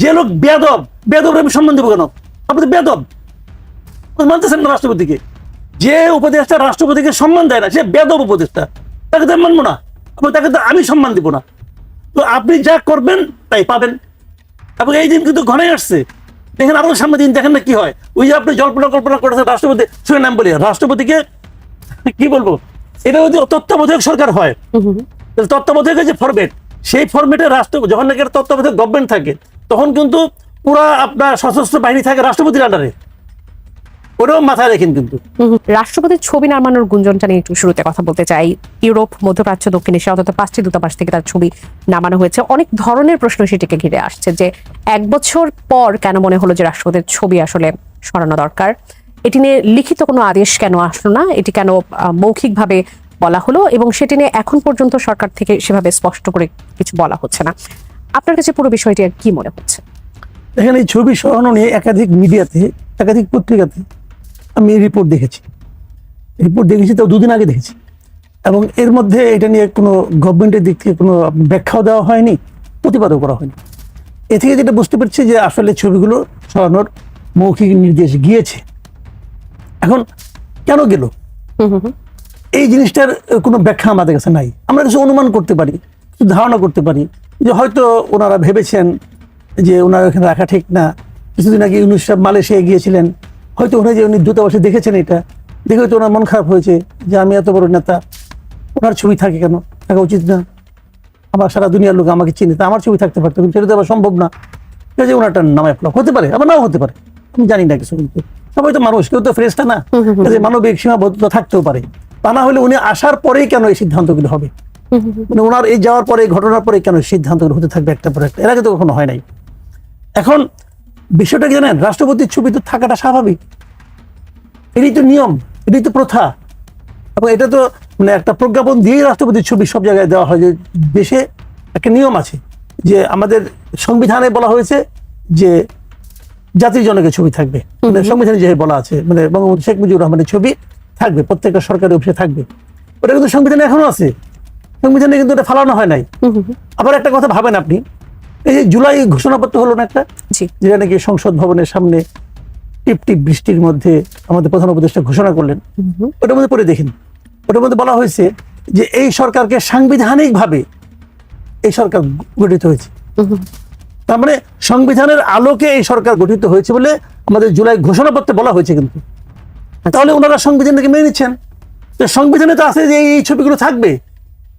যে লোক বেদব বেদব আমি সম্মান দেবো কেন? আপনি তো বেদব মানতেছেন না রাষ্ট্রপতিকে। যে উপদেষ্টা রাষ্ট্রপতিকে সম্মান দেয় না সে বেদব উপদেষ্টা। তাকে তো মানবো না। এবং তাকে তো আমি সম্মান দিব না। তো আপনি যা করবেন তাই পাবেন। এবং এই দিন কিন্তু ঘনে আসছে। দেখেন আপনার সামনে দিন দেখেন না কি হয়। ওই যে আপনি জল্পনা কল্পনা করেছেন রাষ্ট্রপতি শুনে নাম বলি রাষ্ট্রপতিকে কি বলব? এটা যদি তত্ত্বাবধায়ক সরকার হয় তত্ত্বাবধায়কের যে ফরম্যাট সেই ফরম্যাটে রাষ্ট্র যখন নাকি তত্ত্বাবধায়ক গভর্নমেন্ট থাকে তখন কিন্তু পুরা আপনার সশস্ত্র বাহিনী থাকে রাষ্ট্রপতির আন্ডারে মাথায় রাষ্ট্রপতির ছবি নামানোর গুঞ্জনটা নিয়ে একটু শুরুতে কথা বলতে চাই। ইউরোপ, মধ্যপ্রাচ্য, দক্ষিণ এশিয়া অন্তত পাঁচটি দূতাবাস থেকে তার ছবি নামানো হয়েছে। অনেক ধরনের প্রশ্ন সেটিকে ঘিরে আসছে যে এক বছর পর কেন মনে হলো যে রাষ্ট্রপতির ছবি আসলে সরানো দরকার? এটি নিয়ে লিখিত কোনো আদেশ কেন আসলো না? এটি কেন মৌখিকভাবে বলা হলো? এবং সেটি নিয়ে এখন পর্যন্ত সরকার থেকে সেভাবে স্পষ্ট করে কিছু বলা হচ্ছে না। আপনার কাছে পুরো বিষয়টি কি মনে হচ্ছে? এখানে এই ছবি সরানো নিয়ে একাধিক মিডিয়াতে একাধিক পত্রিকাতে আমি রিপোর্ট দেখেছি। রিপোর্ট দেখেছি তাও দুদিন আগে দেখেছি। এবং এর মধ্যে এটা নিয়ে কোনো গভর্নমেন্টের দিক থেকে কোনো ব্যাখ্যাও দেওয়া হয়নি প্রতিবাদও করা হয়নি। এ থেকে যেটা বুঝতে পারছি যে আসলে ছবিগুলো সরানোর মৌখিক নির্দেশ গিয়েছে। এখন কেন গেল? হুম হুম হুম। এই জিনিসটার কোনো ব্যাখ্যা আমাদের কাছে নাই। আমরা কিছু অনুমান করতে পারি কিছু ধারণা করতে পারি। যে হয়তো ওনারা ভেবেছেন যে ওনার এখানে রাখা ঠিক না। কিছুদিন আগে ইউনুস সাহেব মালয়েশিয়া গিয়েছিলেন। হয়তো ওনারা যে উনি দূতাবাসে দেখেছেন এটা দেখে হয়তো ওনার মন খারাপ হয়েছে যে আমি এত বড় নেতা ওনার ছবি থাকে কেন? থাকা উচিত না। আমার সারা দুনিয়ার লোক আমাকে চিনে তা আমার ছবি থাকতে পারতো কিন্তু সেটা তো আবার সম্ভব না। ঠিক আছে ওনারটা নামায় ফেলা হতে পারে আবার নাও হতে পারে। আমি জানি না কিছু কিন্তু সবাই তো মানুষ কেউ তো ফ্রেশটা না। মানবিক সীমাবদ্ধতা থাকতেও পারে। তা না হলে উনি আসার পরেই কেন এই সিদ্ধান্তগুলো হবে? মানে ওনার এই যাওয়ার পরে ঘটনার পরে কেন এই সিদ্ধান্তগুলো হতে থাকবে একটা পর একটা? এর আগে তো কখনো হয় নাই। এখন বিষয়টা কি জানেন? রাষ্ট্রপতির ছবি তো থাকাটা স্বাভাবিক। এটাই তো নিয়ম এটাই তো প্রথা। এবং এটা তো মানে একটা প্রজ্ঞাপন দিয়েই রাষ্ট্রপতির ছবি সব জায়গায় দেওয়া হয় যে দেশে একটা নিয়ম আছে যে আমাদের সংবিধানে বলা হয়েছে যে জাতির জনকের ছবি থাকবে। মানে সংবিধানে যে বলা আছে মানে বঙ্গবন্ধু শেখ মুজিবুর রহমানের ছবি থাকবে প্রত্যেকটা সরকারি অফিসে থাকবে। ওটা কিন্তু সংবিধানে এখনও আছে। সংবিধানে কিন্তু এটা ফালানো হয় নাই। আবার একটা কথা ভাবেন আপনি এই যে জুলাই ঘোষণাপত্র হলো না একটা? যেটা নাকি সংসদ ভবনের সামনে টিপ টিপ বৃষ্টির মধ্যে আমাদের প্রধান উপদেষ্টা ঘোষণা করলেন। ওটার মধ্যে পড়ে দেখেন। ওটার মধ্যে বলা হয়েছে যে এই সরকারকে সাংবিধানিকভাবে এই সরকার গঠিত হয়েছে। তার মানে সংবিধানের আলোকে এই সরকার গঠিত হয়েছে বলে আমাদের জুলাই ঘোষণাপত্রে বলা হয়েছে কিন্তু। তাহলে ওনারা সংবিধানটাকে মেনে নিচ্ছেন। সংবিধানে তো আছে যে এই ছবিগুলো থাকবে।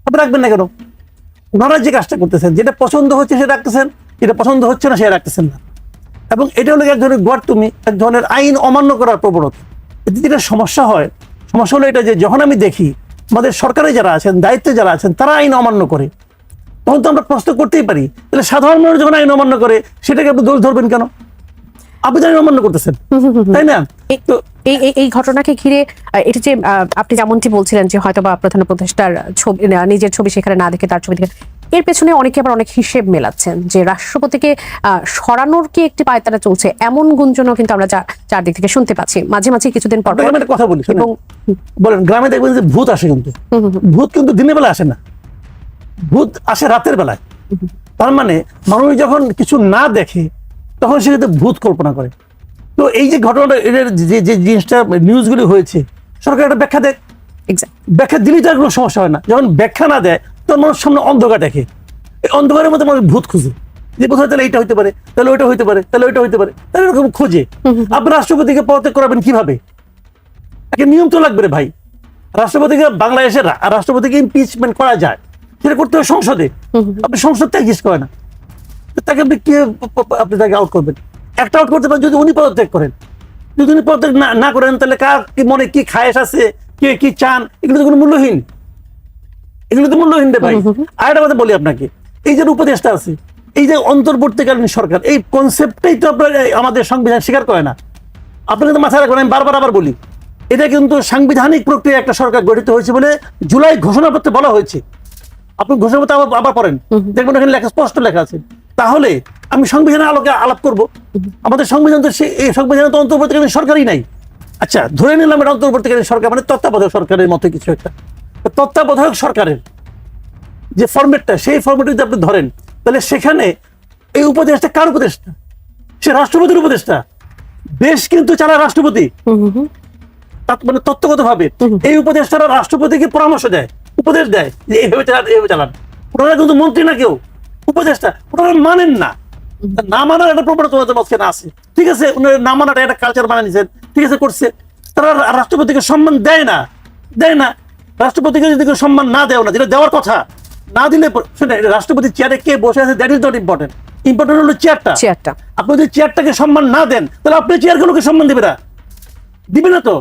আপনি রাখবেন না কেন? ওনারা যে কাজটা করতেছেন, যেটা পছন্দ হচ্ছে সেটা রাখতেছেন, যেটা পছন্দ হচ্ছে না সেটা রাখতেছেন না। এবং এটা হলো এক ধরনের গোয়ারতুমি এক ধরনের আইন অমান্য করার প্রবণতা। এতে যেটা সমস্যা হয়, সমস্যা হলো এটা যে যখন আমি দেখি, আমাদের সরকারে যারা আছেন, দায়িত্বে যারা আছেন, তারা আইন অমান্য করে। তখন তো আমরা প্রশ্ন করতেই পারি, তাহলে সাধারণ মানুষ যখন আইন অমান্য করে, সেটাকে আপনি দোষ ধরবেন কেন? তো অমান্য করতেছেন। তাই না? এই- তো এই ঘটনাকে ঘিরে এটি যে আপনি যেমনটি বলছিলেন যে হয়তো বা প্রধান উপদেষ্টার ছবি নিজের ছবি সেখানে না দেখে তার ছবি দেখে এর পেছনে অনেকে আবার অনেক হিসেব মেলাচ্ছেন যে রাষ্ট্রপতিকে সরানোর কি একটি পায়তারা চলছে? এমন গুঞ্জনও কিন্তু আমরা চারদিক থেকে শুনতে পাচ্ছি। মাঝে মাঝে কিছুদিন পর কথা বলি এবং বলেন গ্রামে দেখবেন যে ভূত আসে কিন্তু। ভূত কিন্তু দিনের বেলা আসে না। ভূত আসে রাতের বেলায়। তার মানে মানুষ যখন কিছু না দেখে তখন সে কিন্তু ভূত কল্পনা করে। তো এই যে ঘটনাটা এদের যে যে জিনিসটা নিউজগুলি হয়েছে সরকার একটা ব্যাখ্যা দেয়। ব্যাখ্যা দিলেই তো আর কোনো সমস্যা হয় না। যখন ব্যাখ্যা না দেয় তখন মানুষ সামনে অন্ধকার দেখে। এই অন্ধকারের মধ্যে মানুষ ভূত খুঁজে। যে কোথায় তাহলে এইটা হইতে পারে তাহলে ওইটা হইতে পারে তাহলে ওইটা হইতে পারে তাহলে এরকম খোঁজে। আপনি রাষ্ট্রপতিকে পদত্যাগ করাবেন কীভাবে? একটা নিয়ম তো লাগবে রে ভাই। রাষ্ট্রপতিকে বাংলাদেশের রাষ্ট্রপতিকে ইমপিচমেন্ট করা যায়। সেটা করতে হবে সংসদে। আপনি সংসদ ত্যাগ জিজ্ঞেস করে না। তাকে আপনি কে আপনি তাকে আউট করবেন? একটা আউট করতে পারেন যদি উনি পদত্যাগ করেন। যদি উনি পদত্যাগ না করেন তাহলে কার কি মনে কি খায়েশ আছে কে কি চান এগুলো তো কোনো মূল্যহীন। এগুলো তো মূল্যহীন রে ভাই। আর একটা কথা বলি আপনাকে। এই যে উপদেশটা আছে এই যে অন্তর্বর্তীকালীন সরকার এই কনসেপ্টটাই তো আপনার আমাদের সংবিধান স্বীকার করে না। আপনি কিন্তু মাথায় রাখবেন আমি বারবার আবার বলি এটা কিন্তু সাংবিধানিক প্রক্রিয়া একটা সরকার গঠিত হয়েছে বলে জুলাই ঘোষণাপত্রে বলা হয়েছে। আপনি ঘোষণাপত্র আবার আবার পড়েন। দেখবেন এখানে লেখা স্পষ্ট লেখা আছে। তাহলে আমি সংবিধানের আলোকে আলাপ করব। আমাদের সংবিধান তো সে এই সংবিধানে তো অন্তর্বর্তীকালীন সরকারই নাই। আচ্ছা ধরে নিলাম এটা অন্তর্বর্তীকালীন সরকার মানে তত্ত্বাবধায়ক সরকারের মতো কিছু একটা। তত্ত্বাবধায়ক সরকারের যে ফরম্যাটটা সেই ফরম্যাটে যদি আপনি ধরেন তাহলে সেখানে এই উপদেশটা কার উপদেশটা সে রাষ্ট্রপতির উপদেশটা দেশ কিন্তু চালায় রাষ্ট্রপতি। মানে তত্ত্বগত ভাবে এই উপদেষ্টারা রাষ্ট্রপতিকে পরামর্শ দেয় উপদেশ দেয় যে এইভাবে চালান এইভাবে চালান। ওনারা কিন্তু মন্ত্রী না কেউ। উপদেষ্টা ওনারা মানেন না। না মানার একটা প্রবণতা ওনাদের মাঝখানে আছে। ঠিক আছে ওনারা না মানাটা একটা কালচার মানে নিছেন ঠিক আছে করছে। তারা রাষ্ট্রপতিকে সম্মান দেয় না দেয় না। রাষ্ট্রপতিকে যদি কেউ সম্মান না দেয় না যেটা দেওয়ার কথা না দিলে শুনে রাষ্ট্রপতি চেয়ারে কে বসে আছে that is not important important হলো চেয়ারটা চেয়ারটা আপনি যদি চেয়ারটাকে সম্মান না দেন তাহলে আপনি চেয়ারগুলোকে সম্মান দেবে না। দিবে না তো?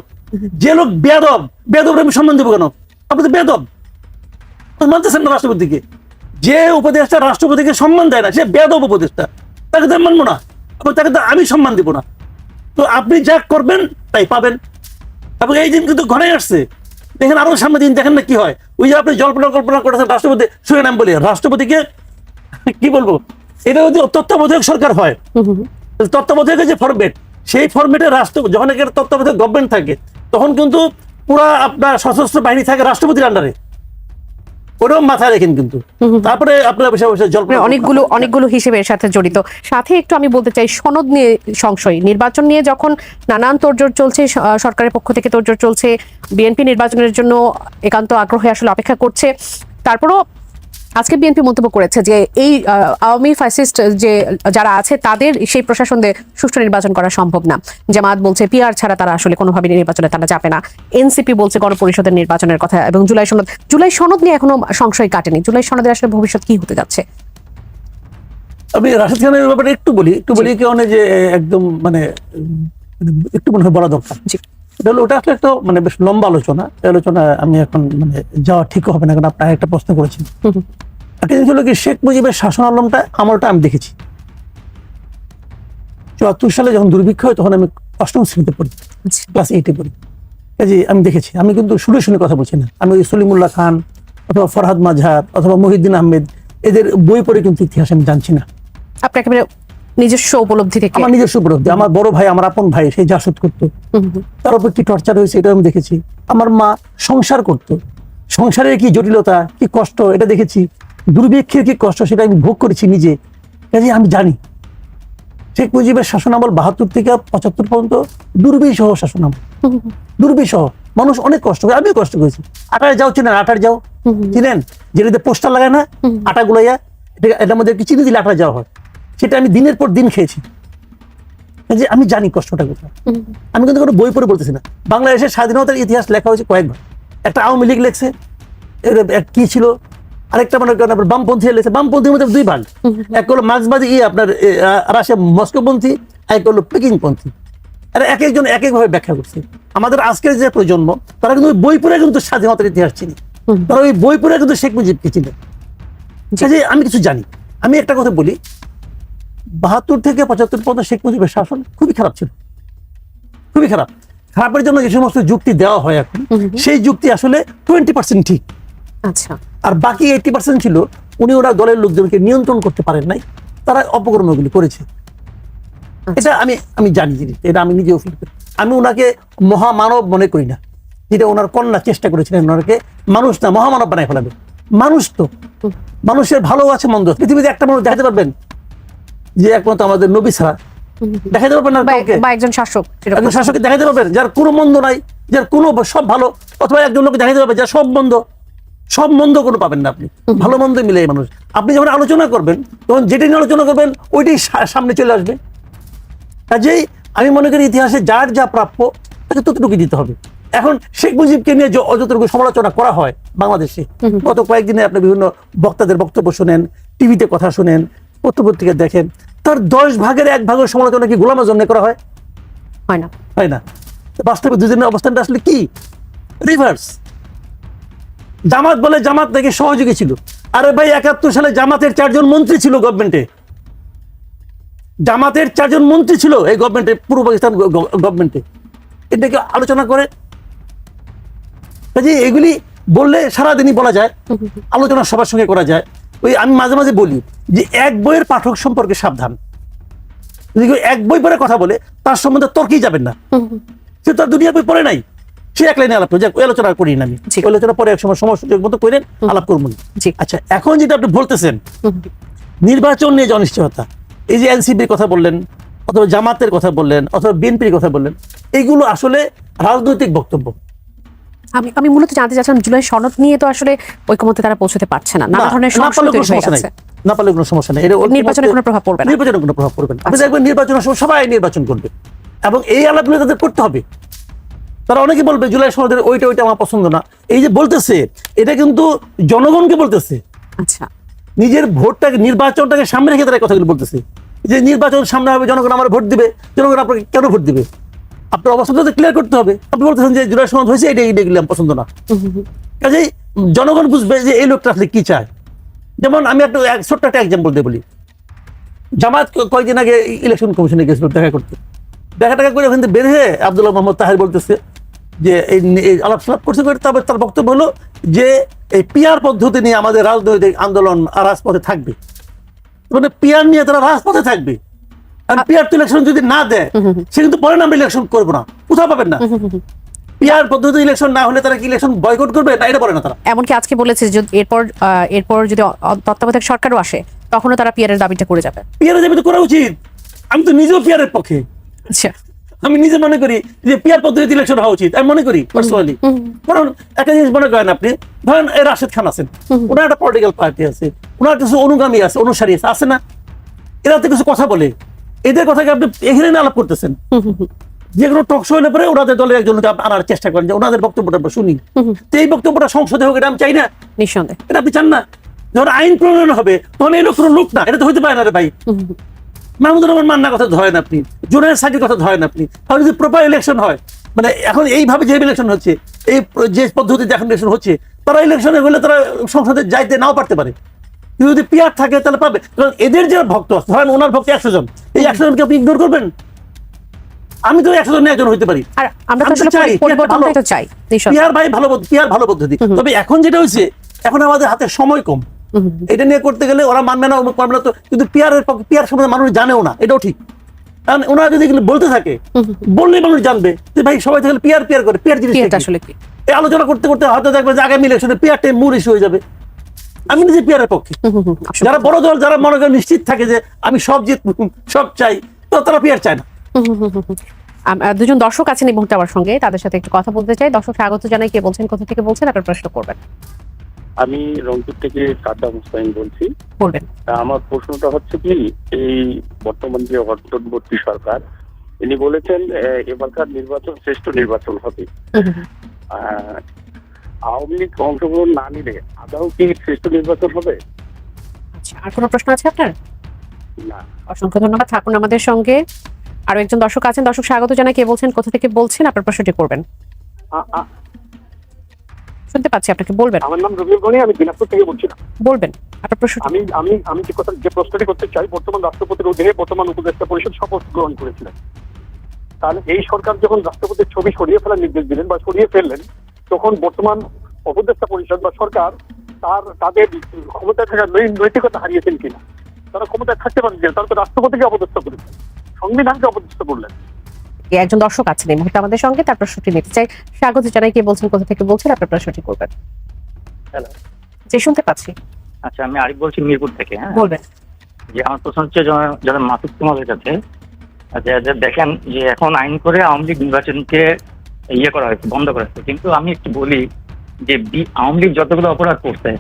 যে লোক বেদব বেদব আমি সম্মান দেবো কেন? আপনি তো বেদব মানতেছেন না রাষ্ট্রপতিকে। যে উপদেষ্টা রাষ্ট্রপতিকে সম্মান দেয় না সে বেদব উপদেষ্টা। তাকে তো মানবো না। এবং তাকে তো আমি সম্মান দিব না। তো আপনি যা করবেন তাই পাবেন। এবং এই দিন কিন্তু ঘরে আসছে। দেখেন আরও সামনে দিন দেখেন না কি হয়। ওই যে আপনি জল্পনা কল্পনা করেছেন রাষ্ট্রপতি শুনে নাম বলি রাষ্ট্রপতিকে কি বলব? এটা যদি তত্ত্বাবধায়ক সরকার হয়। তত্ত্বাবধায়কের যে ফরমেট সেই ফরমেটে রাষ্ট্র যখন একটা তত্ত্বাবধায়ক গভর্নমেন্ট থাকে তখন কিন্তু পুরা আপনার সশস্ত্র বাহিনী থাকে রাষ্ট্রপতির আন্ডারে ওটাও মাথায় রেখেন কিন্তু। তারপরে আপনার বসে বসে জল মানে অনেকগুলো অনেকগুলো হিসেবে সাথে জড়িত। সাথে একটু আমি বলতে চাই সনদ নিয়ে সংশয়। নির্বাচন নিয়ে যখন নানান তোড়জোড় চলছে সরকারের পক্ষ থেকে তোড়জোড় চলছে বিএনপি নির্বাচনের জন্য একান্ত আগ্রহে আসলে অপেক্ষা করছে। তারপরও আজকে বিএনপি মন্তব্য করেছে যে এই আওয়ামী ফ্যাসিস্ট যে যারা আছে তাদের সেই প্রশাসন দিয়ে সুষ্ঠু নির্বাচন করা সম্ভব না। জামাত বলছে পিআর ছাড়া তারা আসলে কোনোভাবে নির্বাচনে তারা যাবে না। এনসিপি বলছে গণপরিষদের নির্বাচনের কথা এবং জুলাই সনদ জুলাই সনদ নিয়ে এখনও সংশয় কাটেনি। জুলাই সনদের আসলে ভবিষ্যৎ কি হতে যাচ্ছে? আমি রাশেদ খানের ব্যাপারে একটু বলি একটু বলি কি অনেক যে একদম মানে মানে একটু মনে হয় বলা দরকার। জি এটা হলো ওটা আসলে একটা মানে বেশ লম্বা আলোচনা। এই আলোচনা আমি এখন মানে যাওয়া ঠিক হবে না কারণ আপনার একটা প্রশ্ন করেছেন। একটা জিনিস হলো কি শেখ মুজিবের শাসন আলমটা আমারটা আমি দেখেছি। চুয়াত্তর সালে যখন দুর্ভিক্ষ হয় তখন আমি অষ্টম শ্রেণীতে পড়ি আচ্ছা। ক্লাস এইটে পড়ি। কাজে আমি দেখেছি আমি কিন্তু শুনে শুনে কথা বলছি না। আমি ওই সলিমুল্লাহ খান অথবা ফরহাদ মাঝহার অথবা মহিউদ্দিন আহমেদ এদের বই পড়ে কিন্তু ইতিহাস আমি জানছি না। আপনি একেবারে নিজস্ব উপলব্ধি থেকে। আমার নিজস্ব উপলব্ধি আমার বড় ভাই আমার আপন ভাই সেই জাসদ করতো। তার উপর কি টর্চার হয়েছে এটা আমি দেখেছি। আমার মা সংসার করত। সংসারের কি জটিলতা কি কষ্ট এটা দেখেছি। দুর্ভিক্ষের কি কষ্ট সেটা আমি ভোগ করেছি নিজে। কাজে আমি জানি। শেখ মুজিবের শাসনামল বাহাত্তর থেকে পঁচাত্তর পর্যন্ত দুর্বিষহ শাসনামল। দুর্বিষহ মানুষ অনেক কষ্ট করে আমিও কষ্ট করেছি। আটার যাও চিনেন আটার যাও। চিনেন? যেটাতে পোস্টার লাগায় না? আটা গুলাইয়া এটা- এটার মধ্যে চিনি দিলে আটা যাওয়া হয়? সেটা আমি দিনের পর দিন খেয়েছি। যে আমি জানি কষ্টটা কোথায়। আমি কিন্তু কোনো বই পড়ে বলতেছি না। বাংলাদেশের স্বাধীনতার ইতিহাস লেখা হয়েছে কয়েকবার। একটা আওয়ামী লীগ লেখছে কি ছিল? আরেকটা মনে করেন আপনার বামপন্থী লেখছে। বামপন্থীর মধ্যে দুই ভাগ। এক হলো মার্ক্সবাদী ই আপনার রাশিয়া মস্কোপন্থী এক হলো পেকিংপন্থী। আর এক একজন এক একভাবে ব্যাখ্যা করছে। আমাদের আজকের যে প্রজন্ম তারা কিন্তু ওই বই পড়ে কিন্তু স্বাধীনতার ইতিহাস চিনি। তারা ওই বই পড়ে কিন্তু শেখ মুজিবকে চিনে। আমি কিছু জানি। আমি একটা কথা বলি বাহাত্তর থেকে পঁচাত্তর পর্যন্ত শেখ মুজিবের শাসন খুবই খারাপ ছিল। খুবই খারাপ। খারাপের জন্য যে সমস্ত যুক্তি দেওয়া হয় এখন সেই যুক্তি আসলে টোয়েন্টি পার্সেন্ট ঠিক। আচ্ছা। আর বাকি এইটি পার্সেন্ট ছিল উনি ওরা দলের লোকজনকে নিয়ন্ত্রণ করতে পারেন নাই তারা অপকর্মগুলি করেছে। এটা আমি আমি জানি জিনিস এটা আমি নিজেও ফিল করি। আমি ওনাকে মহামানব মনে করি না। যেটা ওনার কন্যা চেষ্টা করেছিলেন ওনাকে মানুষ না মহামানব বানায় ফেলাবে। মানুষ তো। মানুষের ভালো আছে মন্দ। পৃথিবীতে একটা মানুষ দেখাতে পারবেন? যে একমাত্র আমাদের নবী ছাড়া। দেখাতে পারবেন না কাউকে? বা একজন শাসক একজন শাসককে দেখাতে পারবেন? যার কোনো মন্দ নাই যার কোনো সব ভালো অথবা একজন লোক দেখাতে পারবেন যার সব মন্দ সব মন্দ কোনো পাবেন না আপনি। ভালো মন্দ মিলে মানুষ। আপনি যখন আলোচনা করবেন তখন যেটি নিয়ে আলোচনা করবেন ওইটাই সামনে চলে আসবে। কাজেই আমি মনে করি ইতিহাসে যার যা প্রাপ্য তাকে ততটুকু দিতে হবে। এখন শেখ মুজিবকে নিয়ে যে অযতটুকু সমালোচনা করা হয় বাংলাদেশে গত কয়েকদিনে আপনি বিভিন্ন বক্তাদের বক্তব্য শুনেন টিভিতে কথা শুনেন পত্রপত্রিকা দেখেন তার দশ ভাগের এক ভাগের সমালোচনা কি গোলাম আজম নিয়ে করা হয়? হয় না। হয় না। বাস্তবে দুজনের অবস্থানটা আসলে কি? রিভার্স জামাত বলে জামাত নাকি সহযোগী ছিল। আরে ভাই একাত্তর সালে জামাতের চারজন মন্ত্রী ছিল গভর্নমেন্টে জামাতের চারজন মন্ত্রী ছিল এই গভর্নমেন্টে পূর্ব পাকিস্তান গভর্নমেন্টে এটাকে আলোচনা করে? কাজে এগুলি বললে সারাদিনই বলা যায় আলোচনা সবার সঙ্গে করা যায়। ওই আমি মাঝে মাঝে বলি যে এক বইয়ের পাঠক সম্পর্কে সাবধান। যদি কেউ এক বই পড়ে কথা বলে তার সম্বন্ধে তর্কেই যাবেন না? সে তো আর দুনিয়া বই পড়ে নাই। সে এক লাইনে আলাপ করে যাক ওই আলোচনা করি না আমি। আলোচনা পরে এক সময় সুযোগ মতো করেন আলাপ করব আচ্ছা এখন যেটা আপনি বলতেছেন নির্বাচন নিয়ে যে অনিশ্চয়তা এই যে এনসিপির কথা বললেন অথবা জামাতের কথা বললেন অথবা বিএনপির কথা বললেন এইগুলো আসলে রাজনৈতিক বক্তব্য। আমি আমি মূলত জানতে চাচ্ছিলাম জুলাই সনদ নিয়ে তো আসলে ঐকমত্যে তারা পৌঁছতে পারছে না। নানা ধরনের না সমস্যা পারলে তৈরি কোনো হয়ে সমস্যা গেছে। না পারলে কোনো সমস্যা নেই। নির্বাচনে কোনো প্রভাব পড়বে না। নির্বাচনে কোনো প্রভাব পড়বে না। আপনি আচ্ছা। দেখবেন নির্বাচনের সময় সবাই নির্বাচন করবে। এবং এই আলাপগুলো তাদের করতে হবে। তারা অনেকে বলবে জুলাই সনদের ওইটা ওইটা আমার পছন্দ না। এই যে বলতেছে এটা কিন্তু জনগণকে বলতেছে। আচ্ছা। নিজের ভোটটাকে নির্বাচনটাকে সামনে রেখে তারা কথাগুলো বলতেছে। যে নির্বাচন সামনে হবে জনগণ আমার ভোট দিবে। জনগণ আপনাকে কেন ভোট দিবে? আপনার অবস্থাটা ক্লিয়ার করতে হবে। আপনি বলতেছেন যে জুলাই সনদ হয়েছে, এটা এটা আমার পছন্দ না। কাজেই জনগণ বুঝবে যে এই লোকটা আসলে কি চায়। যেমন আমি একটা ছোট্ট একটা এক্সাম্পল দিয়ে বলি। জামাত কয়েকদিন আগে ইলেকশন কমিশনে গেছিল দেখা করতে। দেখা টাকা করে ওখান থেকে বের হয়ে আব্দুল্লাহ মোহাম্মদ তাহের বলতেছে যে এই আলাপ সালাপ করছে করে তারপর তার বক্তব্য হলো যে এই পিয়ার পদ্ধতি নিয়ে আমাদের রাজনৈতিক আন্দোলন রাজপথে থাকবে। মানে পিয়ার নিয়ে তারা রাজপথে থাকবে। পিয়ার তো ইলেকশন যদি না দেয় সে কিন্তু পরে আমরা ইলেকশন করব না। কোথাও পাবেন না। পিয়ার পদ্ধতি ইলেকশন না হলে তারা কি ইলেকশন বয়কট করবে? না এটা বলে না তারা। এমনকি আজকে বলেছে যে এরপর এরপর যদি তত্ত্বাবধায়ক সরকারও আসে তখনও তারা পিয়ারের দাবিটা করে যাবে। যাবে তো করা উচিত। আমি তো নিজেও পিয়ারের পক্ষে। আচ্ছা। আমি নিজে মনে করি যে পিয়ার পদ্ধতিতে ইলেকশন হওয়া উচিত। আমি মনে করি পার্সোনালি কারণ একটা জিনিস মনে করেন আপনি ধরেন রাশেদ খান আছেন। ওনার একটা পলিটিক্যাল পার্টি আছে। ওনার কিছু অনুগামী আছে অনুসারী আছে আছে না? এরা তো কিছু কথা বলে। এদের কথাকে আপনি এখানে আলাপ করতেছেন। যে কোনো টক শো হলে পরে ওনাদের দলের একজনকে আপনি আনার চেষ্টা করেন যে ওনাদের বক্তব্যটা আমরা শুনি। তো এই বক্তব্যটা সংসদে হোক এটা আমি চাই না। নিঃসন্দেহে। এটা আপনি চান না? যখন আইন প্রণয়ন হবে তখন এই লোক কোনো লোক না। এটা তো হইতে পারে না রে ভাই। মাহমুদুর রহমান মান্নার কথা ধরেন আপনি। জুনায়দ সাকির কথা ধরেন আপনি। তাহলে যদি প্রপার ইলেকশন হয় মানে এখন এইভাবে যে ইলেকশন হচ্ছে এই যে পদ্ধতিতে এখন ইলেকশন হচ্ছে তারা ইলেকশনে হলে তারা সংসদে যাইতে নাও পারতে পারে। যদি পিয়ার থাকে তাহলে পাবে। কারণ এদের যে ভক্ত আছে ধরেন ওনার ভক্ত একশো জন এই একশো জনকে আপনি ইগনোর করবেন? আমি তো একশো জন একজন হইতে পারি। আর আমরা তো চাই, চাই পিয়ার ভাই ভালো পিয়ার ভালো পদ্ধতি। তবে এখন যেটা হয়েছে এখন আমাদের হাতে সময় কম। এটা নিয়ে করতে গেলে ওরা মানবে না অমুক মানবে না তো কিন্তু পিয়ারের পক্ষে পিয়ার সম্বন্ধে মানুষ জানেও না এটাও ঠিক। কারণ ওনারা যদি বলতে থাকে বললে মানুষ জানবে যে ভাই সবাই তাহলে পিয়ার পিয়ার করে পিয়ার জিনিস আসলে কি? আলোচনা করতে করতে হয়তো দেখবে যে আগামী ইলেকশনে পিয়ারটাই মূল ইস্যু হয়ে যাবে। আমি নিজে পিয়ারের পক্ষে। যারা বড় দল যারা মনে করেন নিশ্চিত থাকে যে আমি সব জিত সব চাই তো তারা পিয়ার চায় না। আম- দুজন দর্শক আছেন এই মুহূর্তে আমার সঙ্গে তাদের সাথে একটু কথা বলতে চাই। দর্শক স্বাগত জানাই কে বলছেন কোথা থেকে বলছেন আপনার প্রশ্ন করবেন। আমি রংপুর থেকে সাদ্দাম হুসাইন বলছি। বলবেন। আমার প্রশ্নটা হচ্ছে কি এই বর্তমান যে অন্তর্বর্তী সরকার ইনি বলেছেন আহ, এবারকার নির্বাচন শ্রেষ্ঠ নির্বাচন হবে। আহ, আওয়ামী লীগ অংশগ্রহণ না নিলে আদৌ কি শ্রেষ্ঠ নির্বাচন হবে? আচ্ছা আর কোনো প্রশ্ন আছে আপনার? না। অসংখ্য ধন্যবাদ। থাকুন আমাদের সঙ্গে। আরও একজন দর্শক আছেন। দর্শক স্বাগত জানাই। কে বলছেন কোথা থেকে বলছেন? আপনার প্রশ্নটি করবেন। শুনতে পাচ্ছি আপনাকে বলবেন। আমার নাম রবিউল গনি আমি দিনাজপুর থেকে বলছিলাম। বলবেন আপনার প্রশ্নটি। আমি আমি আমি যে কথা যে প্রশ্নটি করতে চাই বর্তমান রাষ্ট্রপতির অধীনে বর্তমান উপদেষ্টা পরিষদ শপথ গ্রহণ করেছিলেন। তাহলে এই সরকার যখন রাষ্ট্রপতির ছবি সরিয়ে ফেলার নির্দেশ দিলেন বা সরিয়ে ফেললেন তখন বর্তমান উপদেষ্টা পরিষদ বা সরকার তার তাদের ক্ষমতা থাকার নৈতিকতা হারিয়েছেন কিনা তারা ক্ষমতায় থাকতে পারেন কিনা তারা তো রাষ্ট্রপতিকে অপদস্থ করেছেন সংবিধানকে অপদস্থ করলেন। এই একজন দর্শক আছেন এই মুহূর্তে আমাদের সঙ্গে তার প্রশ্নটি নিতে চাই। স্বাগত জানাই কে বলছেন কোথা থেকে বলছেন আপনার প্রশ্নটি করবেন। হ্যালো। যে শুনতে পাচ্ছি। আচ্ছা আমি আরিফ বলছি মিরপুর থেকে হ্যাঁ? বলবেন। যে আমার প্রশ্ন হচ্ছে যারা- যারা মাসুদ কুমারের কাছে দেখেন যে এখন আইন করে আওয়ামী লীগ নির্বাচনকে ইয়ে করা হয়েছে, বন্ধ করা হয়েছে। কিন্তু আমি একটু বলি যে আওয়ামী লীগ যতগুলো অপরাধ করছে,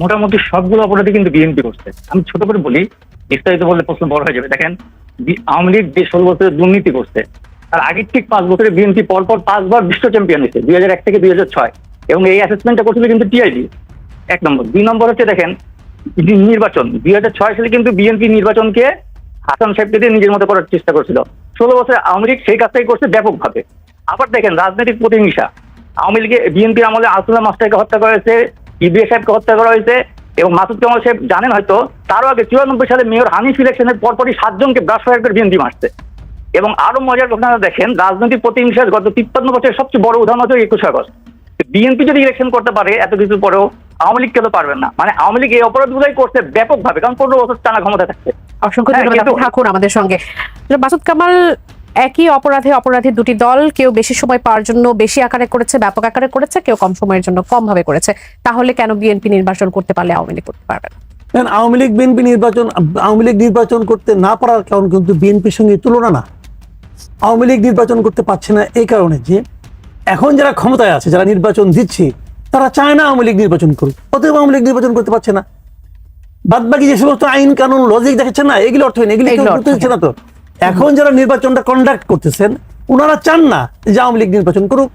মোটামুটি সবগুলো অপরাধই কিন্তু বিএনপি করছে। আমি ছোট করে বলি, বিস্তারিত বললে প্রশ্ন বড় হয়ে যাবে। দেখেন আওয়ামী লীগ যে ষোলো বছরের দুর্নীতি করছে আর আগের ঠিক পাঁচ বছরে বিএনপি পরপর পাঁচবার বিশ্ব চ্যাম্পিয়ন হয়েছে, দুই হাজার এক থেকে দুই হাজার ছয়। এবং এই অ্যাসেসমেন্টটা করছিল কিন্তু টিআইডি এক নম্বর। দুই নম্বর হচ্ছে, দেখেন নির্বাচন, দুই হাজার ছয় সালে কিন্তু বিএনপি নির্বাচনকে হাসান সাহেবকে দিয়ে নিজের মতো করার চেষ্টা করছিল। ষোলো বছরে আওয়ামী লীগ সেই কাজটাই করছে ব্যাপকভাবে। আবার দেখেন রাজনৈতিক প্রতিহিংসা। আওয়ামী লীগে বিএনপি আমলে আসুল্লাহ মাস্টারকে হত্যা করা হয়েছে ইবিএ সাহেবকে হত্যা করা হয়েছে এবং মাসুদ কামাল সাহেব জানেন হয়তো তারও আগে চুরানব্বই সালে মেয়র হানিফ ইলেকশনের পরপরই সাতজনকে ব্রাশ ফায়ার করে বিএনপি মারছে। এবং আরও মজার ঘটনা দেখেন রাজনৈতিক প্রতিহিংসার গত তিপ্পান্ন বছরের সবচেয়ে বড় উদাহরণ হচ্ছে একুশে আগস্ট। বিএনপি যদি ইলেকশন করতে পারে এত কিছু পরেও আওয়ামী লীগ কেন পারবেন না? মানে আওয়ামী লীগ এই অপরাধগুলোই করছে ব্যাপকভাবে কারণ পনেরো বছর টানা ক্ষমতা থাকছে। অসংখ্য হ্যাঁ, ধন্যবাদ থাকুন আমাদের সঙ্গে। মাসুদ কামাল একই অপরাধে অপরাধী দুটি দল কেউ বেশি সময় পাওয়ার জন্য বেশি আকারে করেছে ব্যাপক আকারে করেছে কেউ কম সময়ের জন্য কম ভাবে করেছে। তাহলে কেন বিএনপি নির্বাচন করতে পারলে আওয়ামী লীগ করতে পারবে না? আওয়ামী লীগ বিএনপি নির্বাচন আওয়ামী লীগ নির্বাচন করতে না পারার কারণ কিন্তু বিএনপির সঙ্গে তুলনা না। আওয়ামী লীগ নির্বাচন করতে পারছে না এই কারণে যে এখন যারা ক্ষমতায় আছে যারা নির্বাচন দিচ্ছে তারা চায় না আওয়ামী লীগ নির্বাচন করুক। অতএব আওয়ামী লীগ নির্বাচন করতে পারছে না। বাদ বাকি যে সমস্ত আইন কানুন লজিক দেখাচ্ছেন না এগুলো অর্থহীন এগুলো গুরুত্ব দিচ্ছে না তো। এখন যারা নির্বাচনটা কন্ডাক্ট করতেছেন ওনারা চান না যে আওয়ামী লীগ নির্বাচন করুক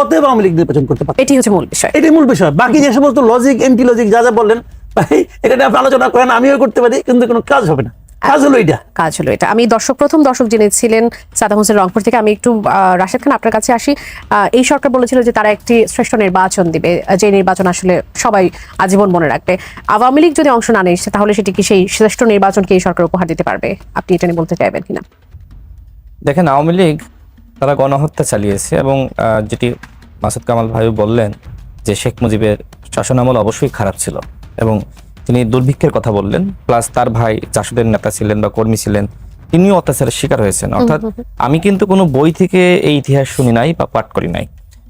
অতএব আওয়ামী লীগ নির্বাচন করতে পারে এটি হচ্ছে মূল বিষয়। এটি মূল বিষয়। বাকি যে সমস্ত লজিক এন্টি লজিক যা যা বললেন ভাই এটা নিয়ে আপনি আলোচনা করেন আমিও করতে পারি কিন্তু কোনো কাজ হবে না। কাজ হলো এটা কাজ হলো এটা আমি দর্শক প্রথম দর্শক যিনি ছিলেন সাদাম হোসেন রংপুর থেকে আমি একটু আহ, রাশেদ খান আপনার কাছে আসি। আহ, এই সরকার বলেছিল যে তারা একটি শ্রেষ্ঠ নির্বাচন দিবে যে নির্বাচন আসলে সবাই আজীবন মনে রাখবে। আওয়ামী লীগ যদি অংশ না নেয় তাহলে সেটি কি সেই শ্রেষ্ঠ নির্বাচনকে এই সরকার উপহার দিতে পারবে? আপনি এটা নিয়ে বলতে চাইবেন কিনা? দেখেন আওয়ামী লীগ তারা গণহত্যা চালিয়েছে এবং আহ, যেটি মাসুদ কামাল ভাই বললেন যে শেখ মুজিবের শাসনামল অবশ্যই খারাপ ছিল এবং তিনি দুর্ভিক্ষের কথা বললেন প্লাস তার ভাই জাসুদের নেতা ছিলেন বা কর্মী ছিলেন তিনিও অত্যাচারের শিকার হয়েছেন। অর্থাৎ আমি কিন্তু কোনো বই থেকে এই ইতিহাস শুনি নাই বা পাঠ করি নাই।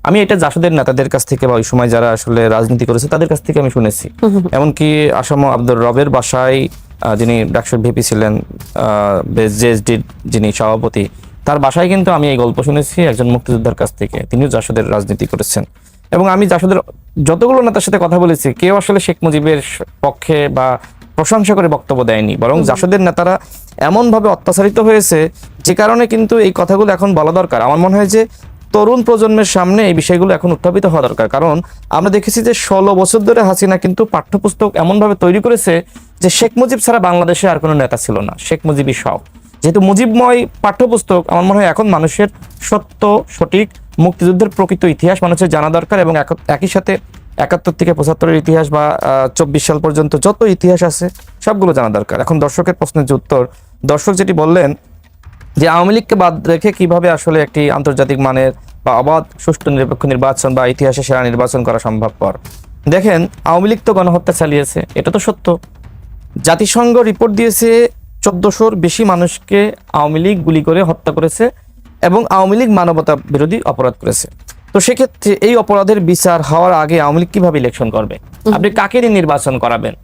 আমি এটা জাসুদের নেতাদের কাছ থেকে বা ওই সময় যারা আসলে রাজনীতি করেছে তাদের কাছ থেকে আমি শুনেছি। এমনকি আসাম আব্দুর রবের বাসায় যিনি ডাকসুর ভিপি ছিলেন জেএসডির যিনি সভাপতি তার বাসায় কিন্তু আমি এই গল্প শুনেছি একজন মুক্তিযোদ্ধার কাছ থেকে। তিনিও জাসদের রাজনীতি করেছেন। এবং আমি জাসদের যতগুলো নেতার সাথে কথা বলেছি কেউ আসলে শেখ মুজিবের পক্ষে বা প্রশংসা করে বক্তব্য দেয়নি। বরং জাসদের নেতারা এমনভাবে অত্যাচারিত হয়েছে যে কারণে কিন্তু এই কথাগুলো এখন বলা দরকার। আমার মনে হয় যে তরুণ প্রজন্মের সামনে এই বিষয়গুলো এখন উত্থাপিত হওয়া দরকার। কারণ আমরা দেখেছি যে ষোলো বছর ধরে হাসিনা কিন্তু পাঠ্যপুস্তক এমনভাবে তৈরি করেছে যে শেখ মুজিব ছাড়া বাংলাদেশে আর কোনো নেতা ছিল না শেখ মুজিবই সব। যেহেতু মুজিবময় পাঠ্যপুস্তক আমার মনে হয় এখন মানুষের সত্য সঠিক মুক্তিযুদ্ধের প্রকৃত ইতিহাস মানুষের জানা দরকার এবং একই সাথে একাত্তর থেকে পঁচাত্তরের ইতিহাস বা চব্বিশ সাল পর্যন্ত যত ইতিহাস আছে সবগুলো জানা দরকার। এখন দর্শকের প্রশ্নের যে উত্তর, দর্শক যেটি বললেন যে আওয়ামী লীগকে বাদ রেখে কীভাবে আসলে একটি আন্তর্জাতিক মানের বা অবাধ, সুষ্ঠু, নিরপেক্ষ নির্বাচন বা ইতিহাসে সেরা নির্বাচন করা সম্ভবপর? দেখেন, আওয়ামী লীগ তো গণহত্যা চালিয়েছে, এটা তো সত্য। জাতিসংঘ রিপোর্ট দিয়েছে, চোদ্দশোর বেশি মানুষকে আওয়ামী লীগ গুলি করে হত্যা করেছে। এবং আওয়ামী লীগ মানবতা বিরোধী অপরাধ করেছে। তো সেক্ষেত্রে এই অপরাধের বিচার হওয়ার আগে আওয়ামী লীগ কীভাবে ইলেকশন করবে? আপনি কাকে নিয়ে নির্বাচন করাবেন?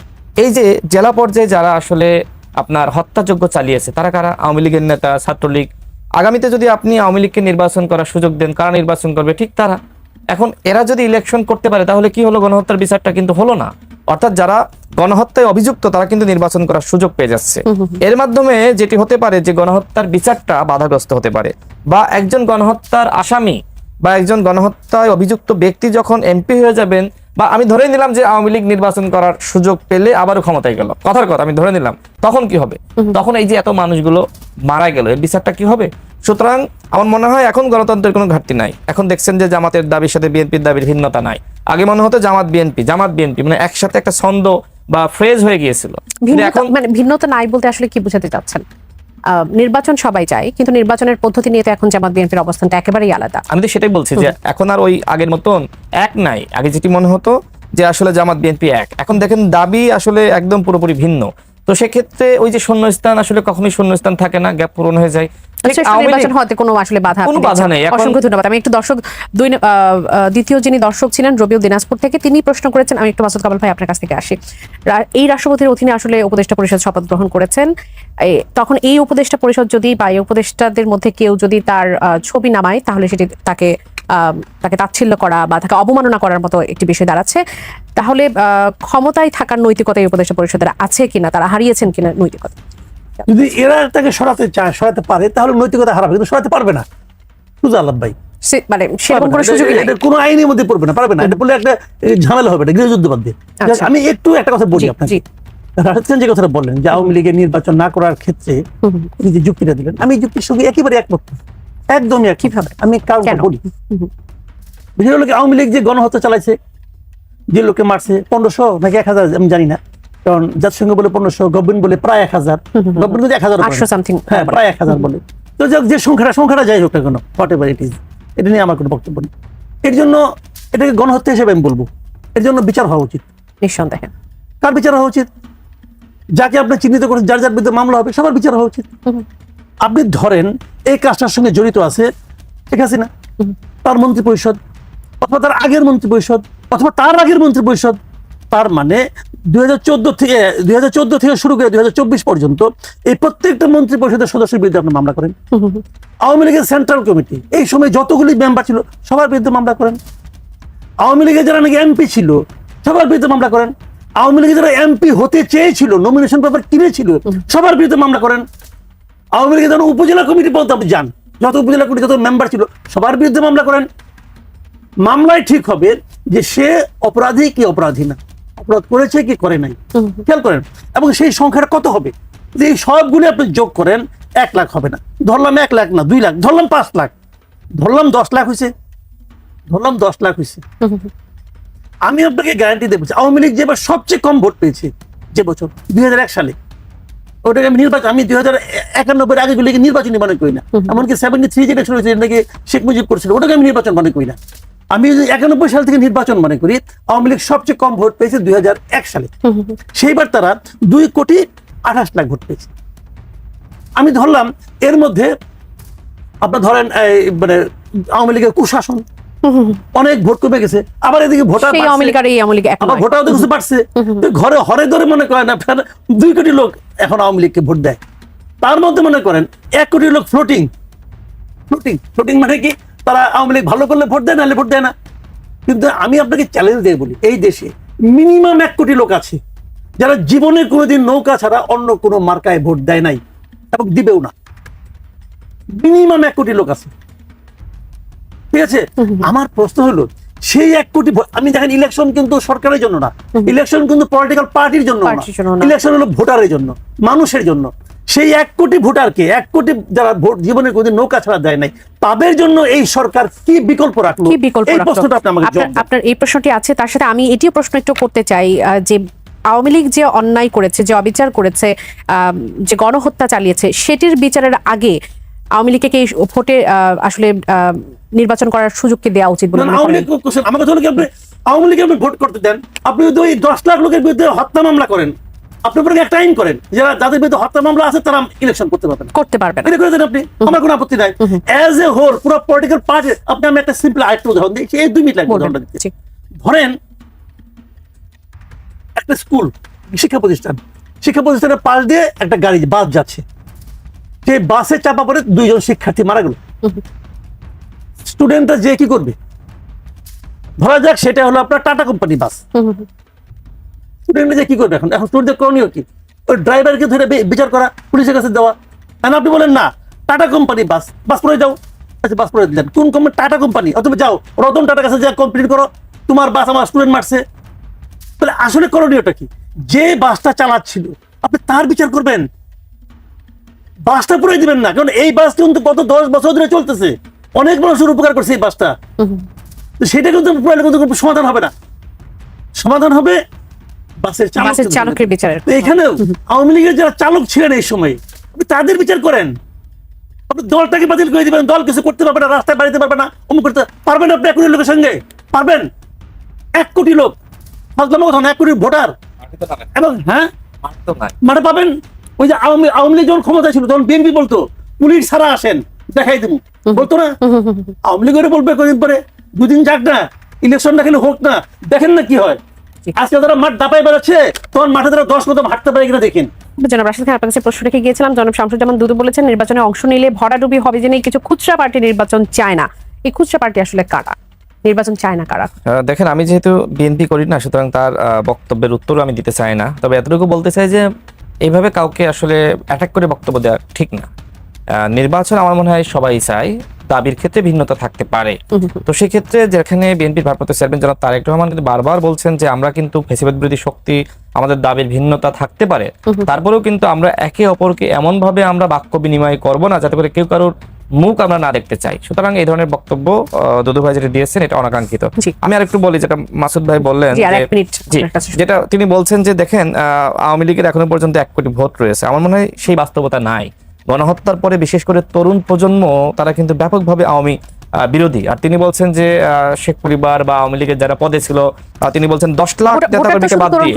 এই যে জেলা পর্যায়ে যারা আসলে আপনার হত্যাযজ্ঞ চালিয়েছে তারা কারা? আওয়ামী লীগের নেতা ছাত্রলীগ। আগামীতে যদি আপনি আওয়ামী লীগকে নির্বাচন করার সুযোগ দেন কারা নির্বাচন করবে? ঠিক তারা। এখন এরা যদি ইলেকশন করতে পারে তাহলে কি হলো? গণহত্যার বিচারটা কিন্তু হলো না। অর্থাৎ যারা গণহত্যায় অভিযুক্ত তারা কিন্তু নির্বাচন করার সুযোগ পেয়ে যাচ্ছে। এর মাধ্যমে যেটি হতে পারে যে গণহত্যার বিচারটা বাধাগ্রস্ত হতে পারে বা একজন গণহত্যার আসামি বা একজন গণহত্যায় অভিযুক্ত ব্যক্তি যখন এমপি হয়ে যাবেন বা আমি ধরে নিলাম যে আওয়ামী লীগ নির্বাচন করার সুযোগ পেলে আবারও ক্ষমতায় গেল। কথার কথা আমি ধরে নিলাম। তখন কি হবে? তখন এই যে এত মানুষগুলো মারা গেল এর বিচারটা কি হবে? সুতরাং আমার মনে হয় এখন গণতন্ত্রের কোনো ঘাটতি নাই। এখন দেখছেন যে জামাতের দাবির সাথে বিএনপির দাবির ভিন্নতা নাই। আগে মনে হতো জামাত বিএনপি জামাত বিএনপি মানে একসাথে একটা ছন্দ বা ফ্রেজ হয়ে গিয়েছিল। এখন মানে ভিন্নতা নাই বলতে আসলে কি বোঝাতে চাচ্ছেন? নির্বাচন সবাই চায় কিন্তু নির্বাচনের পদ্ধতি নিয়ে তো এখন জামাত বিএনপির অবস্থানটা একেবারেই আলাদা। আমি তো সেটাই বলছি যে এখন আর ওই আগের মতন এক নাই। আগে যেটি মনে হতো যে আসলে জামাত বিএনপি এক। এখন দেখেন দাবি আসলে একদম পুরোপুরি ভিন্ন। তো সেক্ষেত্রে ওই যে শূন্যস্থান আসলে কখনোই শূন্যস্থান থাকে না গ্যাপ পূরণ হয়ে যায়। ঠিক শ্রেষ্ঠ আওয়ামী লীগ- নির্বাচন হতে কোনো আসলে বাধা কোনো বাধা নেই। অসংখ্য ধন্যবাদ। আমি একটু দর্শক দুই ন- আহ, আহ, দ্বিতীয় যিনি দর্শক ছিলেন রবিউল দিনাজপুর থেকে তিনি প্রশ্ন করেছেন আমি একটু মাসুদ কামাল ভাই আপনার কাছ থেকে আসি। এই রাষ্ট্রপতির অধীনে আসলে উপদেষ্টা পরিষদ শপথ গ্রহণ করেছেন। তখন এই উপদেষ্টা পরিষদ যদি বা এই উপদেষ্টাদের মধ্যে কেউ যদি তার ছবি নামায় তাহলে সেটি তাকে আহ, তাকে তাচ্ছিল্য করা বা তাকে অবমাননা করার মতো একটি বিষয় দাঁড়াচ্ছে। তাহলে আহ, ক্ষমতায় থাকার নৈতিকতা এই উপদেষ্টা পরিষদের আছে কিনা তারা হারিয়েছেন কিনা নৈতিকতা? যদি এরা তাকে সরাতে চায় সরাতে পারে তাহলে নৈতিকতা হারাবে কিন্তু সরাতে পারবে না। সুজা আল্লাহ ভাই। মানে সেরকম কোনো সুযোগই নাই। কোনো আইনের মধ্যে পড়বে না পারবে না। এটা বললে একটা ঝামেলা হবে এটা গৃহযুদ্ধ বাদ দিয়ে। আমি একটু একটা কথা বলি আপনাকে। রাশেদ খান যে কথাটা বললেন যে আওয়ামী লীগের নির্বাচন না করার ক্ষেত্রে উনি যে যুক্তিটা দিলেন আমি যুক্তির সঙ্গে একেবারে একমত। একদমই কীভাবে? আমি? বলি। হলো আওয়ামী লীগ যে গণহত্যা চালাইছে যে লোকে মারছে পনেরোশো নাকি এক হাজার আমি জানি না। কারণ জাতিসংঘ বলে পনেরোশো গভর্নমেন্ট বলে প্রায় এক হাজার। গভর্নমেন্ট কিন্তু এক হাজার something হ্যাঁ প্রায় এক হাজার বলে। তো যে সংখ্যাটা সংখ্যাটা যাই হোক না কেন হোয়াট এভার ইট ইজ এটা নিয়ে আমার কোনো বক্তব্য নেই। এর জন্য এটাকে গণহত্যা হিসেবে আমি বলব। এর জন্য বিচার হওয়া উচিত। নিঃসন্দেহে। কার বিচার হওয়া উচিত? যাকে আপনি চিহ্নিত করেছেন যার যার বিরুদ্ধে মামলা হবে সবার বিচার হওয়া উচিত। আপনি ধরেন এই কাজটার সঙ্গে জড়িত আছে ঠিক আছে না তার মন্ত্রী পরিষদ অথবা তার আগের মন্ত্রী পরিষদ অথবা তার আগের মন্ত্রী পরিষদ তার মানে দুই হাজার চোদ্দ থেকে, দুই হাজার চোদ্দ থেকে শুরু করে দুই হাজার চব্বিশ পর্যন্ত এই প্রত্যেকটা মন্ত্রী পরিষদের সদস্যের বিরুদ্ধে আপনি মামলা করেন। আওয়ামী লীগের সেন্ট্রাল কমিটি, এই সময় যতগুলি মেম্বার ছিল, সবার বিরুদ্ধে মামলা করেন। আওয়ামী লীগের যারা নাকি এমপি ছিল, সবার বিরুদ্ধে মামলা করেন। আওয়ামী লীগের যারা এমপি হতে চেয়েছিল নমিনেশন পেপার কিনেছিল সবার বিরুদ্ধে মামলা করেন। আওয়ামী লীগের যারা উপজেলা কমিটি পর্যন্ত আপনি যান, যত উপজেলা কমিটি, যত মেম্বার ছিল, সবার বিরুদ্ধে মামলা করেন। মামলায় ঠিক হবে যে সে অপরাধী কি অপরাধী না। অপরাধ করেছে কি করে নাই? খেয়াল করেন এবং সেই সংখ্যাটা কত হবে? যে এই সবগুলি আপনি যোগ করেন এক লাখ হবে না। ধরলাম এক লাখ না দুই লাখ ধরলাম পাঁচ লাখ ধরলাম দশ লাখ হয়েছে ধরলাম দশ লাখ হয়েছে আমি আপনাকে গ্যারান্টি দেবো আওয়ামী লীগ যেবার সবচেয়ে কম ভোট পেয়েছে যে বছর দুই হাজার এক সালে ওটাকে আমি নির্বাচন আমি দুই হাজার একানব্বই আগে গুলিকে নির্বাচনী মনে করি না এমনকি সেভেন্টি থ্রি যেটা শুনেছি নাকি শেখ মুজিব করছিল ওটাকে আমি নির্বাচন মনে করি না। আমি যদি একানব্বই সাল থেকে নির্বাচন মনে করি আওয়ামী লীগ সবচেয়ে কম ভোট পেয়েছে দুই সালে। সেইবার তারা দুই কোটি আঠাশ লাখ ভোট পেয়েছে। আমি ধরলাম এর মধ্যে আপনার ধরেন মানে আওয়ামী লীগের কুশাসন অনেক ভোট কমে গেছে। আবার এদিকে ভোটার আবার পারছে ঘরে হরে ধরে মনে করেন আপনার দুই কোটি লোক এখন আওয়ামী লীগকে ভোট দেয়। তার মধ্যে মনে করেন এক কোটি লোক ফ্লোটিং ফ্লোটিং ফ্লোটিং মানে কি? তারা আওয়ামী লীগ ভালো করলে ভোট দেয় নাহলে ভোট দেয় না। কিন্তু আমি আপনাকে চ্যালেঞ্জ দিয়ে বলি এই দেশে মিনিমাম এক কোটি লোক আছে যারা জীবনে কোনোদিন নৌকা ছাড়া অন্য কোনো মার্কায় ভোট দেয় নাই এবং দিবেও না। মিনিমাম এক কোটি লোক আছে। ঠিক আছে? আমার প্রশ্ন হলো সেই এক কোটি আমি দেখেন ইলেকশন কিন্তু সরকারের জন্য না ইলেকশন কিন্তু পলিটিক্যাল পার্টির জন্য। ইলেকশন হলো ভোটারের জন্য মানুষের জন্য। সেই এক কোটি ভোটারকে এক কোটি যারা ভোট জীবনে কোনোদিন নৌকা ছাড়া দেয় নাই তাদের জন্য এই সরকার কি বিকল্প রাখল? কি বিকল্প এই প্রশ্নটা আপনি আমাকে আপনার এই প্রশ্নটি আছে তার সাথে আমি এটিও প্রশ্ন একটু করতে চাই যে আওয়ামী লীগ যে অন্যায় করেছে যে অবিচার করেছে যে গণহত্যা চালিয়েছে সেটির বিচারের আগে আওয়ামী লীগকে কি ভোটে আহ, আসলে আহ, নির্বাচন করার সুযোগ কি দেওয়া উচিত বলে মনে করেন? কি আপনি আওয়ামী লীগে আপনি ভোট করতে দেন আপনি যদি ওই দশ লাখ লোকের বিরুদ্ধে হত্যা মামলা করেন আপনি পরে একটা আইন করেন যারা যাদের বিরুদ্ধে হত্যা মামলা আছে তারা ইলেকশন করতে পারবেন করতে পারবেন এটা করে দেন আপনি। আমার কোনো আপত্তি নাই। অ্যাজ এ হোল পুরো পলিটিক্যাল পার্টি আপনি আমি একটা সিম্পল আরেকটা উদাহরণ দিচ্ছি এই দুই মিনিট লাগবে উদাহরণটা দিতে। ধরেন একটা স্কুল শিক্ষা প্রতিষ্ঠান। শিক্ষা প্রতিষ্ঠানের পাশ দিয়ে একটা গাড়ি বাস যাচ্ছে। সেই বাসে চাপা পড়ে দুইজন শিক্ষার্থী মারা গেল। স্টুডেন্টরা যে কি করবে? ধরা যাক সেটা হলো আপনার টাটা কোম্পানি বাস। স্টুডেন্টরা যে কি করবে এখন? এখন স্টুডেন্টদের করণীয় কি? ওই ড্রাইভারকে ধরে বিচার করা পুলিশের কাছে দেওয়া। আর আপনি বলেন না টাটা কোম্পানি বাস বাস পরে যাও। আচ্ছা বাস পরে দিলেন। কোন কোম্পানি টাটা কোম্পানি অথবা যাও রতন টাটার কাছে যা কমপ্লিট করো। তোমার বাস আমার স্টুডেন্ট মারছে। তাহলে আসলে করণীয়টা কি? যে বাসটা চালাচ্ছিল আপনি তার বিচার করবেন? বাসটা পুরাই দিবেন না। কারণ এই বাস কিন্তু গত দশ বছর ধরে চলতেছে। অনেক মানুষের উপকার করছে এই বাসটা সেটা কিন্তু পুরাইলে কিন্তু কোনো সমাধান হবে না। সমাধান হবে বাসের বাসের চালকের বিচারের এখানেও আওয়ামী লীগের যারা চালক ছিলেন এই সময় তাদের বিচার করেন। আপনি দলটাকে বাতিল করে দিবেন দল কিছু করতে পারবে না রাস্তায় বাড়িতে পারবে না অমুক করতে পারবেন আপনি এক কোটি লোকের সঙ্গে? পারবেন? এক কোটি লোক। ফাজলামো কথা এক কোটি ভোটার। এবং হ্যাঁ? মাঠে পাবেন? ওই যে আওয়ামী আওয়ামী লীগ যখন ক্ষমতা ছিল তখন বিএনপি বলতো পুলিশ ছাড়া আসেন দেখাই দেবো। বলতো না? আওয়ামী লীগের বলবে কদিন পরে দুদিন যাক না ইলেকশনটা খেলে হোক না দেখেন না কি হয়। আজকে তারা মাঠ দাপাই বেড়াচ্ছে তখন মাঠে তারা দশ কদম হাঁটতে পারে কিনা দেখেন। জনাব রাশিদ খান আপনার কাছে প্রশ্ন রেখে গিয়েছিলাম জনাব শামসুজ্জামান দুদু বলেছেন নির্বাচনে অংশ নিলে ভরাডুবি হবে জেনে কিছু খুচরা পার্টি নির্বাচন চায় না। এই খুচরা পার্টি আসলে কারা? নির্বাচন চায় না কারা? আহ, দেখেন আমি যেহেতু বিএনপি করি না সুতরাং তার বক্তব্যের উত্তরও আমি দিতে চাই না। তবে এতটুকু বলতে চাই যে এইভাবে কাউকে আসলে অ্যাটাক করে বক্তব্য দেওয়া ঠিক না। আহ, নির্বাচন আমার মনে হয় সবাই চায়। দাবির ক্ষেত্রে ভিন্নতা থাকতে পারে। তো সেক্ষেত্রে যেখানে বিএনপির ভারপ্রাপ্ত চেয়ারম্যান জনাব তারেক রহমান কিন্তু বারবার বলছেন যে আমরা কিন্তু ফেসিবাদ বিরোধী শক্তি আমাদের দাবির ভিন্নতা থাকতে পারে। তারপরেও কিন্তু আমরা একে অপরকে এমন ভাবে আমরা বাক্য বিনিময় করব না যাতে করে কেউ কারোর মুখ আমরা না দেখতে চাই। সুতরাং এই ধরনের বক্তব্য দুদু ভাই যেটা দিয়েছেন এটা অনাকাঙ্ক্ষিত। আমি আর একটু বলি যেটা মাসুদ ভাই বললেন। যেটা তিনি বলছেন যে দেখেন আহ, আওয়ামী লীগের এখনও পর্যন্ত এক কোটি ভোট রয়েছে। আমার মনে হয় সেই বাস্তবতা নাই। গণহত্যার পরে বিশেষ করে তরুণ প্রজন্ম তারা কিন্তু ব্যাপকভাবে আওয়ামী বিরোধী। আর তিনি বলছেন যে শেখ পরিবার বা আওয়ামী লীগের যারা পদে ছিল তিনি বলছেন দশ লাখ নেতাকর্মীকে বাদ দিয়ে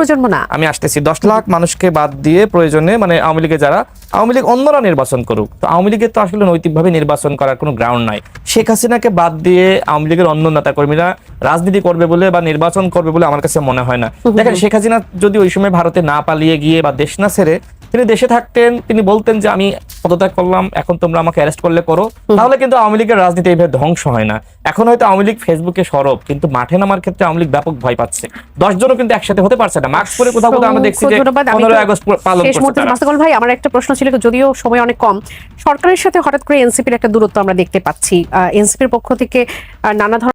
আমি আসতেছি দশ লাখ মানুষকে বাদ দিয়ে প্রয়োজনে মানে আওয়ামী লীগের যারা আওয়ামী লীগ অন্যরা নির্বাচন করুক। তো আওয়ামী লীগের তো আসলে নৈতিকভাবে নির্বাচন করার কোনো গ্রাউন্ড নাই। শেখ হাসিনাকে বাদ দিয়ে আওয়ামী লীগের অন্য নেতা কর্মীরা রাজনীতি করবে বলে বা নির্বাচন করবে বলে আমার কাছে মনে হয় না। দেখেন শেখ হাসিনা যদি ওই সময় ভারতে না পালিয়ে গিয়ে বা দেশ না ছেড়ে তিনি দেশে থাকতেন তিনি বলতেন যে আমি পদত্যাগ করলাম এখন তোমরা আমাকে অ্যারেস্ট করলে করো। তাহলে কিন্তু আওয়ামী লীগের রাজনীতি এইভাবে ধ্বংস হয় না। এখন হয়তো আওয়ামী লীগ ফেসবুকে সরব কিন্তু মাঠে নামার ক্ষেত্রে আওয়ামী লীগ ব্যাপক ভয় পাচ্ছে। দশ জনও কিন্তু একসাথে হতে পারছে না। মাস্ক পরে কোথাও কোথাও আমরা দেখছি যে পনেরোই আগস্ট পালন করছে তারা। ভাই আমার একটা প্রশ্ন ছিল যদিও সময় অনেক কম সরকারের সাথে হঠাৎ করে এনসিপির একটা দূরত্ব আমরা দেখতে পাচ্ছি। এনসিপির পক্ষ থেকে নানা ধরনের